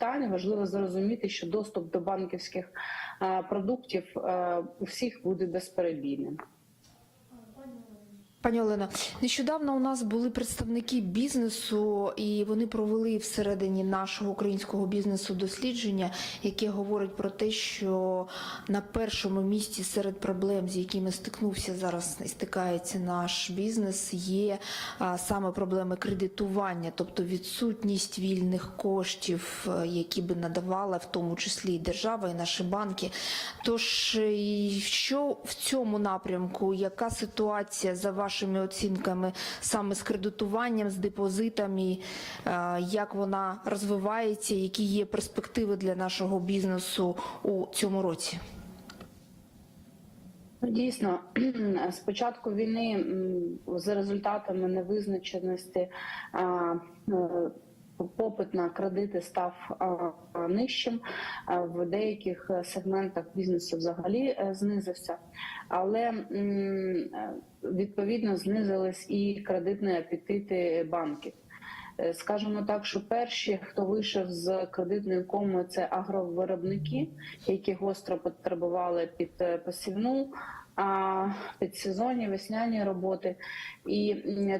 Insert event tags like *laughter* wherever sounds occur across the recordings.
питань. Важливо зрозуміти, що доступ до банківських е, продуктів е, у всіх буде безперебійним. Пані Олено, нещодавно у нас були представники бізнесу, і вони провели всередині нашого українського бізнесу дослідження, яке говорить про те, що на першому місці серед проблем, з якими стикнувся зараз і стикається наш бізнес, є саме проблеми кредитування, тобто відсутність вільних коштів, е, які би надавала в тому числі і держава, і наші банки. Тож е, що в цьому напрямку, яка ситуація за вашими оцінками саме з кредитуванням, з депозитами, е, як вона розвивається, які є перспективи для нашого бізнесу у цьому році? Ну, Дійсно, *clears throat* з початку війни за результатами невизначеності е, попит на кредити став нижчим. В деяких сегментах бізнесу взагалі е, знизився, але е, відповідно знизились і кредитні апетити банків. Е, Скажемо так, що перші, хто вийшов з кредитної коми, це агровиробники, які гостро потребували під посівну, а під сезонні весняні роботи. І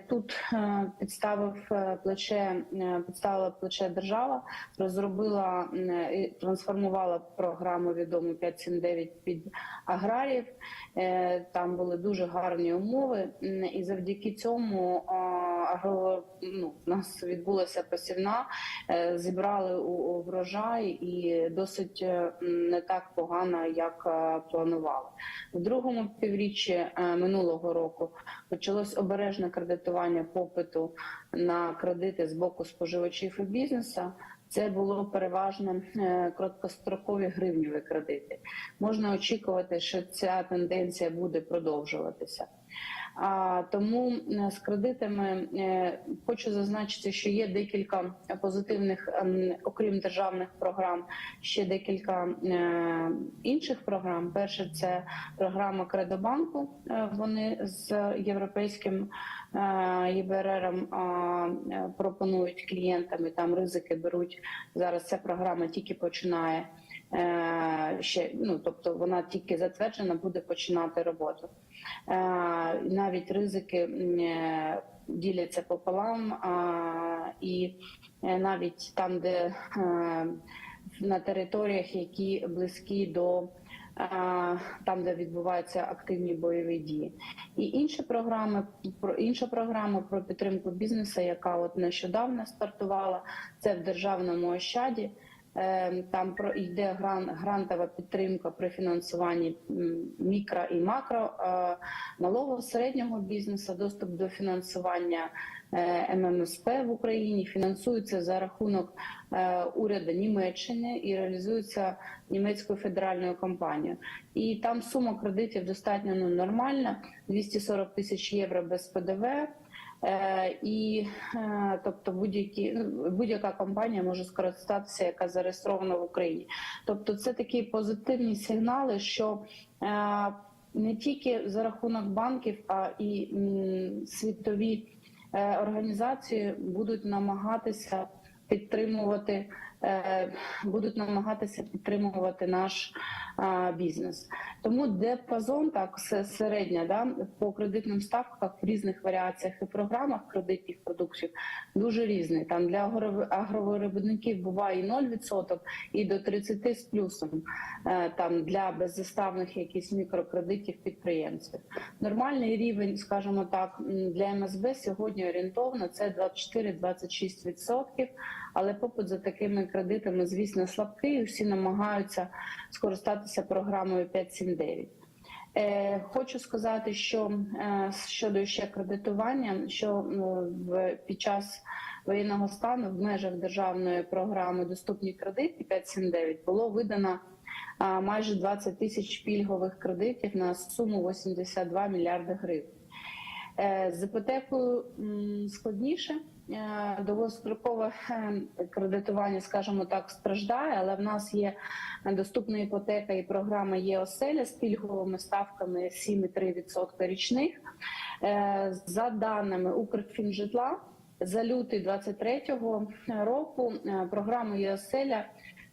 тут е, підставив е, плече, е, підставила плече держава, розробила і трансформувала програму відому 579 під аграріїв. Там були дуже гарні умови, і завдяки цьому агро, ну, у нас відбулася посівна, е, зібрали врожай і досить е, не так погано, як е, планували. В другому півріччі е, минулого року почалось обережне кредитування попиту на кредити з боку споживачів і бізнесу. Це було переважно е, короткострокові гривневі кредити. Можна очікувати, що ця тенденція буде продовжуватися. А тому з кредитами е, хочу зазначити, що є декілька позитивних, ем, окрім державних програм, ще декілька е, інших програм. Перше це програма Кредобанку. Е, Вони з європейським ЄБРРом пропонують клієнтам і там ризики беруть. Зараз ця програма тільки починає. Е, Ще ну тобто вона тільки затверджена, буде починати роботу. Е, навіть ризики е, діляться пополам, і навіть там, де на територіях, які близькі до там, де відбуваються активні бойові дії, і інші програми про інша програма про підтримку бізнесу, яка от нещодавно стартувала, це в державному ощаді. Е, Там про йде гран, грантова підтримка при фінансуванні мікро і макро е, малого середнього бізнесу, доступ до фінансування е, ММСП в Україні фінансується за рахунок е, уряду Німеччини і реалізується німецькою федеральною компанією. І там сума кредитів достатньо ну, нормальна: 240 тисяч євро без ПДВ. Е, І е, тобто будь-які ну, будь-яка компанія може скористатися, яка зареєстрована в Україні. Тобто, це такі позитивні сигнали, що е, не тільки за рахунок банків, а і світові організації будуть намагатися підтримувати, будуть намагатися підтримувати наш бізнес. Тому діапазон так середня да, по кредитним ставках в різних варіаціях і програмах кредитних продуктів дуже різний. Там для агро- агровиробників буває і 0%, і до 30 з плюсом. Е, Там для беззаставних якісь мікрокредитів підприємців. Нормальний рівень, скажімо так, для МСБ сьогодні орієнтовно це 24-26%, але попит за такими кредитами, звісно, слабкий. Всі намагаються скористатися програмою 579. Е, хочу сказати, що е, щодо ще кредитування, що ну, в під час воєнного стану в межах державної програми Доступні кредити 579 було видано майже 20 тисяч пільгових кредитів на суму 82 мільярди гривень. Е, З іпотекою складніше. Е, Довгострокове е, кредитування, скажімо так, страждає, але в нас є доступна іпотека і програма є оселя з пільговими ставками 7,3% річних. Е, За даними Укрфінжитла, за лютий 23-го року програмою ЄОСЕЛЯ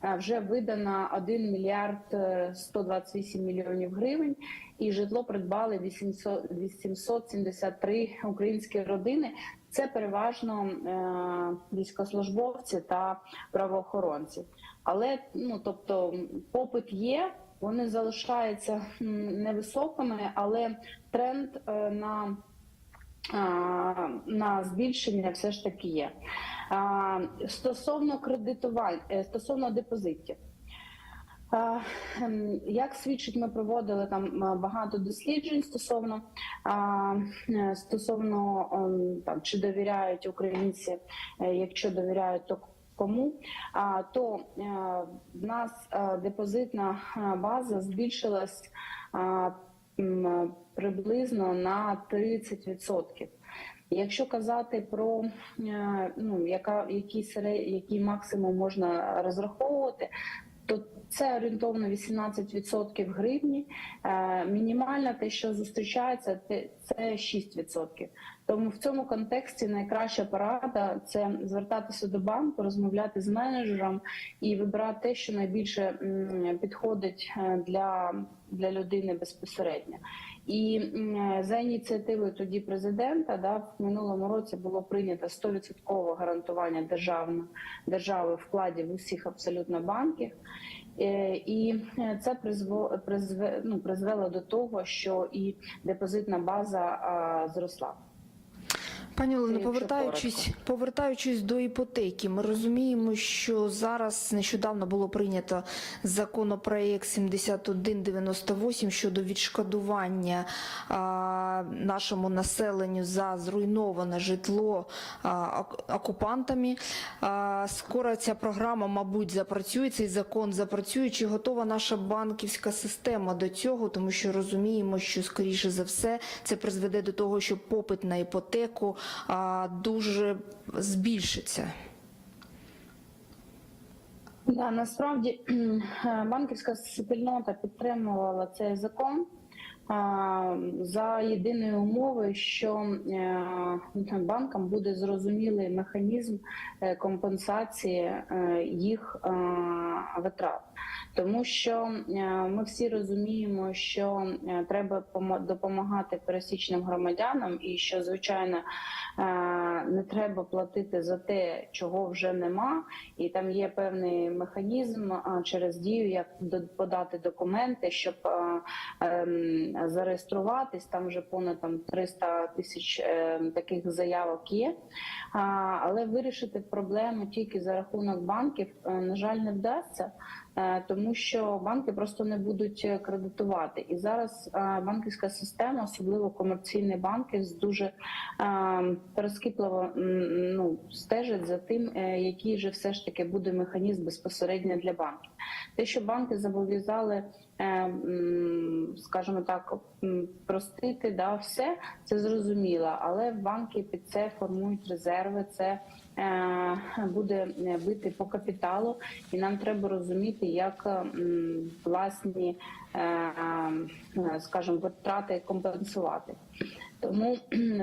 вже видано 1 мільярд е, 128 мільйонів гривень, і житло придбали 800 873 українські родини. Це переважно е, військовослужбовці та правоохоронці. Але ну тобто попит є, вони залишаються невисокими, але тренд е, на на збільшення все ж таки є. Стосовно кредитувань, е, стосовно депозитів. Ем, Як свідчить, ми проводили там багато досліджень стосовно е, стосовно ем, там чи довіряють українці, е, якщо довіряють, то кому, а, то е, в нас е, депозитна е, база збільшилась приблизно на 30%. Якщо казати про е, ну, яка, який, серед, який максимум можна розраховувати, то це орієнтовно 18% гривні. Мінімальна те, що зустрічається, це 6%. Тому в цьому контексті найкраща порада це звертатися до банку, розмовляти з менеджером і вибирати те, що найбільше підходить е, для, для людини безпосередньо. І за ініціативою тоді президента, да, в минулому році було прийнято 100% гарантування державно, держави вкладів усіх абсолютно банків. Е, І е, це призвело, призве, ну, призвело до того, що і депозитна база зросла. Пані Олено, повертаючись, повертаючись до іпотеки, ми розуміємо, що зараз нещодавно було прийнято законопроект 7198 щодо відшкодування а, нашому населенню за зруйноване житло а, окупантами. А, скоро ця програма, мабуть, запрацює, цей закон запрацює. Чи готова наша банківська система до цього? Тому що розуміємо, що скоріше за все це призведе до того, що попит на іпотеку дуже збільшиться. Да, насправді *clears throat* банківська спільнота підтримувала цей закон за єдиної умови, що е, банкам буде зрозумілий механізм е, компенсації е, їх витрат. Тому що е, ми всі розуміємо, що е, треба допомагати пересічним громадянам, і що звичайно е, не треба платити за те, чого вже нема, і там є певний механізм через дію, як подати документи, щоб ем, зареєструватись. Там вже понад там 300 тисяч таких заявок є. Але вирішити проблему тільки за рахунок банків, на жаль, не вдасться. Е, Тому що банки просто не будуть е, кредитувати, і зараз е, банківська система, особливо комерційні банки, з дуже перескіпливо ну, стежать за тим, який же все ж таки буде механізм безпосередньо для банків. Те, що банки зобов'язали, скажімо так, простити, да, все це зрозуміло, але банки під це формують резерви. Це буде е, бити по капіталу, і нам треба розуміти, як власні, е, е, скажімо, витрати компенсувати. Тому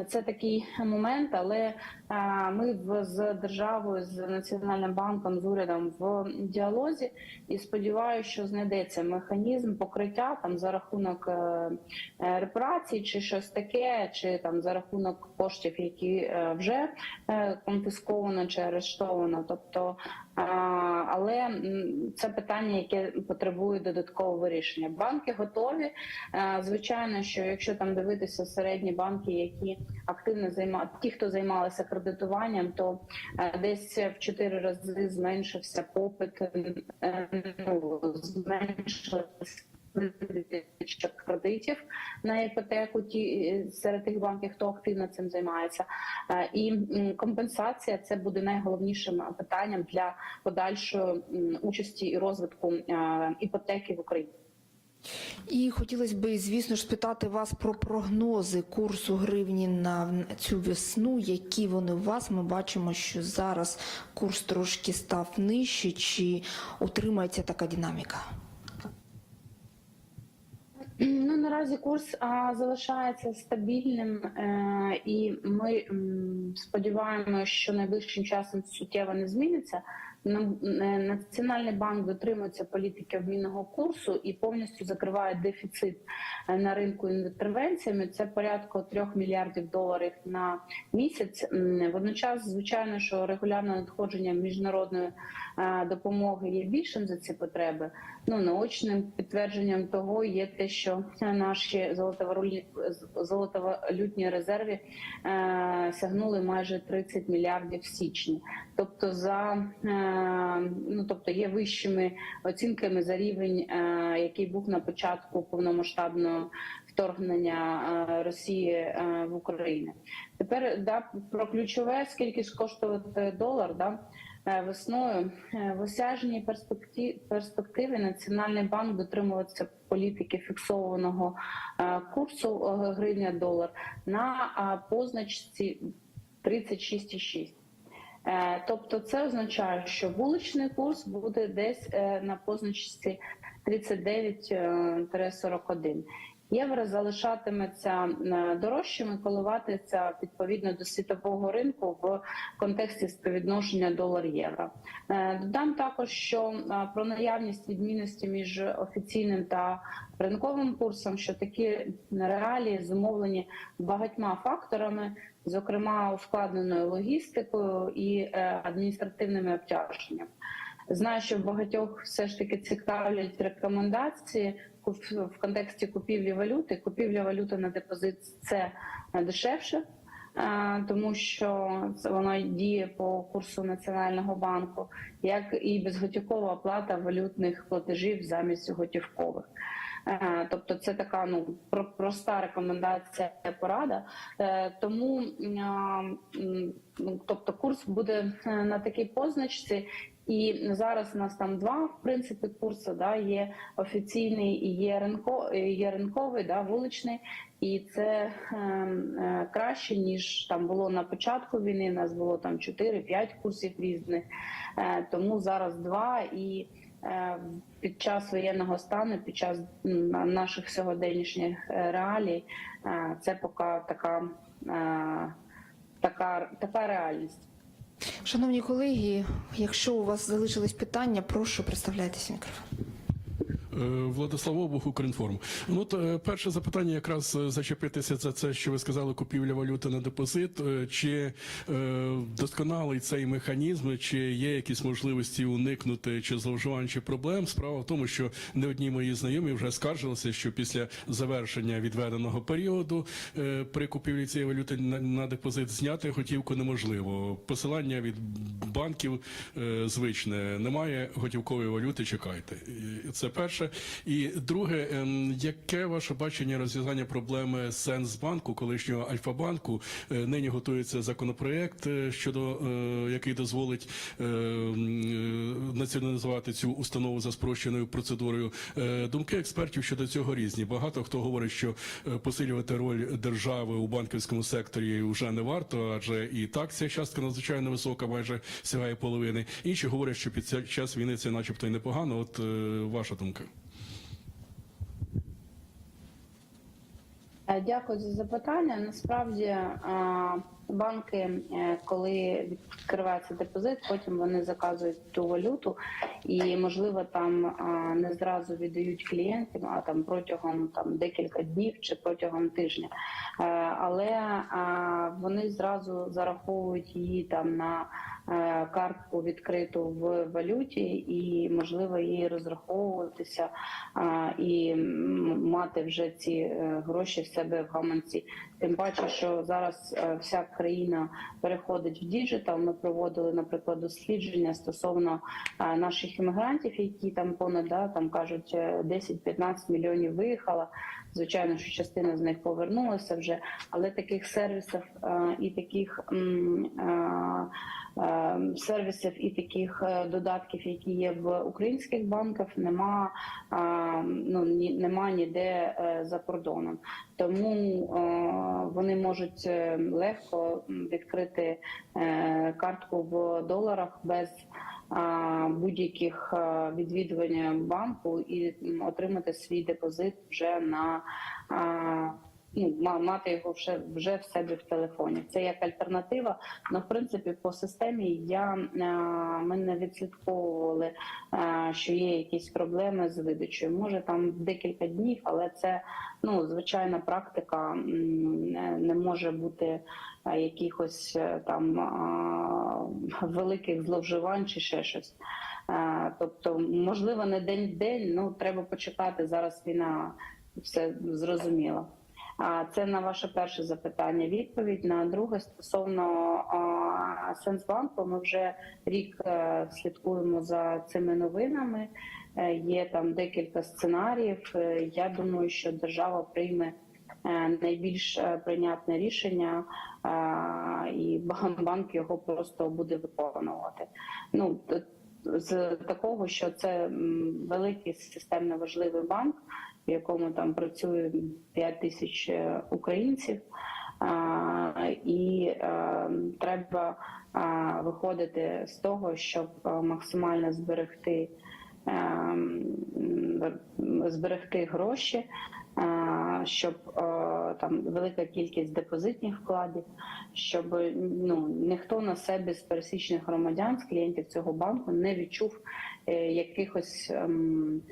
це такий момент, але ми з державою, з національним банком, з урядом в діалозі і сподіваюся, що знайдеться механізм покриття там за рахунок е, е, репарацій, чи щось таке, чи там за рахунок коштів, які е, вже конфісковано чи арештовано. Тобто, але це питання, яке потребує додаткового вирішення. Банки готові. Звичайно, що якщо там дивитися середні банки, які активно займають ті, хто займалися кредитуванням, то е, десь в чотири рази зменшився попит, е, ну, зменшилась видача кредитів на іпотеку ті е, серед тих банків, хто активно цим займається. Е, І компенсація це буде найголовнішим питанням для подальшої участі і розвитку е, іпотеки в Україні. І хотілося б, звісно ж, спитати вас про прогнози курсу гривні на цю весну. Які вони у вас? Ми бачимо, що зараз курс трошки став нижче. Чи утримається така динаміка? Ну наразі курс а, залишається стабільним, е, і ми сподіваємося, що найближчим часом суттєво не зміниться. Е, Національний банк дотримується політики обмінного курсу і повністю закриває дефіцит е, на ринку інтервенціями. Це порядку 3 мільярдів доларів на місяць. Водночас, звичайно, що регулярне надходження міжнародної допомоги є більшим за ці потреби. Ну наочним підтвердженням того є те, що наші золотовалютні резерви е, сягнули майже 30 мільярдів в січні. Тобто, за е, ну тобто є вищими оцінками за рівень, е, який був на початку повномасштабного вторгнення е, Росії е, в Україну. Тепер да про ключове, скільки ж коштувати долар, да. Е, Весною Е, в осяжній перспективі, Національний банк дотримуватися політики фіксованого е, курсу е, гривня-долар на позначці 36,6. Е, Тобто це означає, що вуличний курс буде десь на позначці 39-41. Євро залишатиметься е, дорожчим і коливатися відповідно до світового ринку в контексті співвідношення долар-євро. Е, Додам також, що е, про наявність відмінності між офіційним та ринковим курсом, що такі реалії зумовлені багатьма факторами, зокрема ускладненою логістикою і адміністративними обтяженнями. Знаю, що багатьох все ж таки цікавлять рекомендації в контексті купівлі валюти. Купівля валюти на депозит це дешевше, е, тому що воно діє по курсу Національного банку, як і безготівкова оплата валютних платежів замість готівкових. Е, Тобто це така ну проста рекомендація порада. Е, Тому тобто курс буде е, на такій позначці. І зараз у нас там два в принципі курси. Да, є офіційний і є ринко, є ринковий, да, вуличний, і це е, е, краще ніж там було на початку війни. У нас було там 4-5 курсів різних, е, тому зараз два і. Е, Під час воєнного стану, під час наших сьогоднішніх е, реалій, е, це поки така, така, така реальність. Шановні колеги, якщо у вас залишились питання, прошу представляйтесь мікрофон. Е, Владислав Обух, Укрінформ. Ну от е, перше запитання якраз е, зачепитися за це, що ви сказали, купівля валюти на депозит. Чи досконалий цей механізм, чи є якісь можливості уникнути чи зловживань, чи проблем? Справа в тому, що не одні мої знайомі вже скаржилися, що після завершення відведеного періоду при купівлі цієї валюти на, депозит зняти готівку неможливо. Посилання від банків звичне. Немає готівкової валюти. Чекайте. Це перше. І друге, ем, яке ваше бачення розв'язання проблеми Сенсбанку, колишнього Альфа-банку? Е, Нині готується законопроект, е, щодо е, який дозволить е, м, е, націоналізувати цю установу за спрощеною процедурою. Думки експертів щодо цього різні. Багато хто говорить, що посилювати роль держави у банківському секторі вже не варто, адже і так ця частка надзвичайно висока, майже сягає половини. Інші говорять, що під ця- час війни це, начебто, й непогано. От ваша думка. Дякую за запитання. Насправді е, банки, е, коли відкривається депозит, потім вони заказують ту валюту, і можливо там е, не зразу віддають клієнтам, а там протягом там декілька днів чи протягом тижня. Е, Але е, вони зразу зараховують її там на е, картку відкриту в валюті, і можливо її розраховуватися і мати вже ці е, гроші в себе в гаманці. Тим паче, що зараз е, вся країна переходить в діджитал. Ми проводили, наприклад, дослідження стосовно е, наших іммігрантів, які там понад да, там кажуть е, 10-15 мільйонів виїхала. Звичайно, що частина з них повернулася вже, але таких сервісів е, і таких е, е, сервісів і таких додатків, які є в українських банках, нема ну нема ніде за кордоном. Тому вони можуть легко відкрити картку в доларах без будь-яких а, відвідувань банку і отримати свій депозит вже на ну, мати його вже вже в себе в телефоні. Це як альтернатива. Ну, в принципі, по системі я ми не відслідковували, що є якісь проблеми з видачею. Може там декілька днів, але це ну звичайна практика. Не, може бути якихось е, там великих зловживань чи ще щось. Тобто, можливо, не день в день, ну треба почекати. Зараз війна все зрозуміла. А це на ваше перше запитання. Відповідь на друге стосовно Сенсбанку. Ми вже рік е, слідкуємо за цими новинами. Е, Є там декілька сценаріїв. Е, Я думаю, що держава прийме е, найбільш е, прийнятне рішення, е, і бан- банк його просто буде виконувати. Ну з такого, що це великий системно важливий банк, в якому там працює 5 тисяч е, українців. І е, треба виходити з того, щоб е, максимально зберегти, е, зберегти гроші, щоб е, там велика кількість депозитних вкладів, щоб ну ніхто на себе з пересічних громадян, з клієнтів цього банку не відчув е, якихось. ем,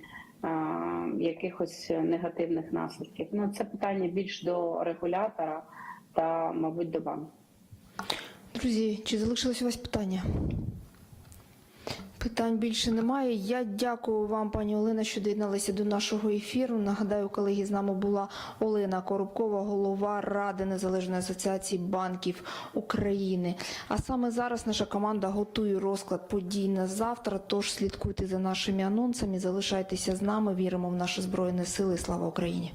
якихось негативних наслідків. Ну це питання більш до регулятора та, мабуть, до банку. Друзі, чи залишилось у вас питання? Питань більше немає. Я дякую вам, пані Олена, що доєдналися до нашого ефіру. Нагадаю, колеги, з нами була Олена Коробкова, голова Ради Незалежної асоціації банків України. А саме зараз наша команда готує розклад подій на завтра. Тож слідкуйте за нашими анонсами, залишайтеся з нами. Віримо в наші збройні сили. Слава Україні!